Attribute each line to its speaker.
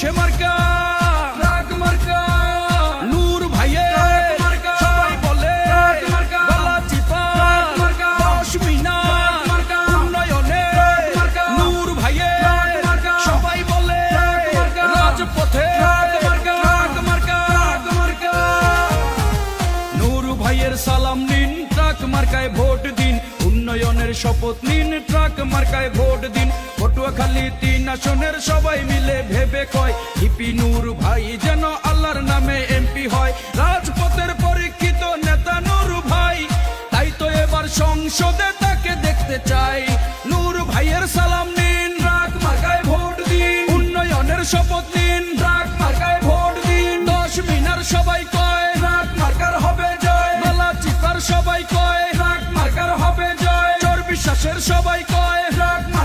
Speaker 1: সে মার্কা রাগ মার্কা নূর ভাইয়ে সবাই বলে গলা চিপা দশ মিনা উন্নয়নে নূর ভাইয়ে সবাই বলে রাজপথে সালাম নিন ট্রাক মার্কায় ভোট উন্নয়নের শপথ নিন, ট্রাক মার্কায় ভোট দিন। পটুয়াখালী তিন আসনের সবাই মিলে ভেবে কয়, হিপি নূর ভাই যেন আল্লাহর নামে এমপি হয়। রাজপথের পরীক্ষিত নেতা নূর ভাই, তাই তো এবার সংসদে তাকে দেখতে চাই। নূর ভাইয়ের সালাম নিন, ট্রাক মার্কায় ভোট দিন। উন্নয়নের শপথ দেশের সবাই কয় রাগ